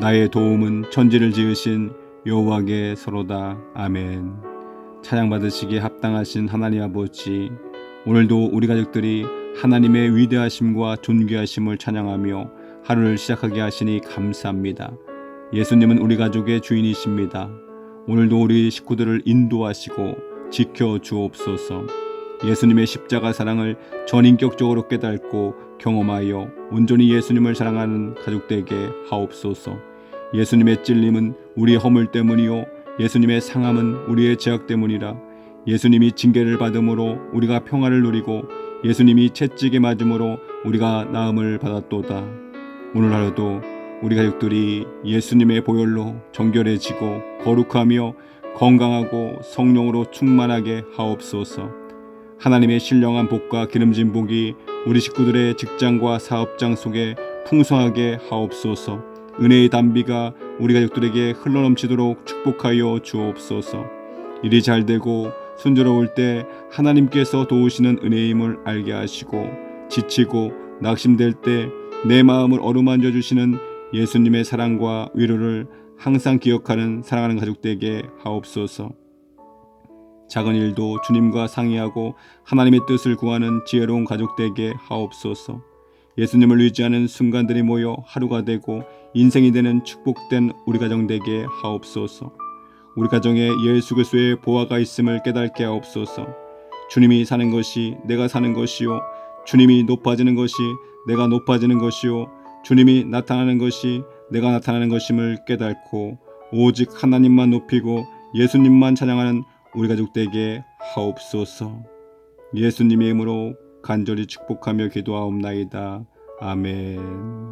나의 도움은 천지를 지으신 여호와께 서로다. 아멘. 찬양 받으시기에 합당하신 하나님 아버지, 오늘도 우리 가족들이 하나님의 위대하심과 존귀하심을 찬양하며 하루를 시작하게 하시니 감사합니다. 예수님은 우리 가족의 주인이십니다. 오늘도 우리 식구들을 인도하시고 지켜 주옵소서. 예수님의 십자가 사랑을 전인격적으로 깨닫고 경험하여 온전히 예수님을 사랑하는 가족되게 하옵소서. 예수님의 찔림은 우리의 허물 때문이요 예수님의 상함은 우리의 죄악 때문이라 예수님이 징계를 받음으로 우리가 평화를 누리고 예수님이 채찍에 맞음으로 우리가 나음을 받았도다. 오늘 하루도 우리 가족들이 예수님의 보혈로 정결해지고 거룩하며 건강하고 성령으로 충만하게 하옵소서. 하나님의 신령한 복과 기름진 복이 우리 식구들의 직장과 사업장 속에 풍성하게 하옵소서. 은혜의 담비가 우리 가족들에게 흘러넘치도록 축복하여 주옵소서. 일이 잘 되고 순조로울 때 하나님께서 도우시는 은혜임을 알게 하시고 지치고 낙심될 때 내 마음을 어루만져 주시는 예수님의 사랑과 위로를 항상 기억하는 사랑하는 가족되게 하옵소서. 작은 일도 주님과 상의하고 하나님의 뜻을 구하는 지혜로운 가족되게 하옵소서. 예수님을 의지하는 순간들이 모여 하루가 되고 인생이 되는 축복된 우리 가정 되게 하옵소서. 우리 가정에 예수 그리스도의 보화가 있음을 깨닫게 하옵소서. 주님이 사는 것이 내가 사는 것이요 주님이 높아지는 것이 내가 높아지는 것이요 주님이 나타나는 것이 내가 나타나는 것임을 깨닫고 오직 하나님만 높이고 예수님만 찬양하는 우리 가족 되게 하옵소서. 예수님의 이름으로 간절히 축복하며 기도하옵나이다. 아멘.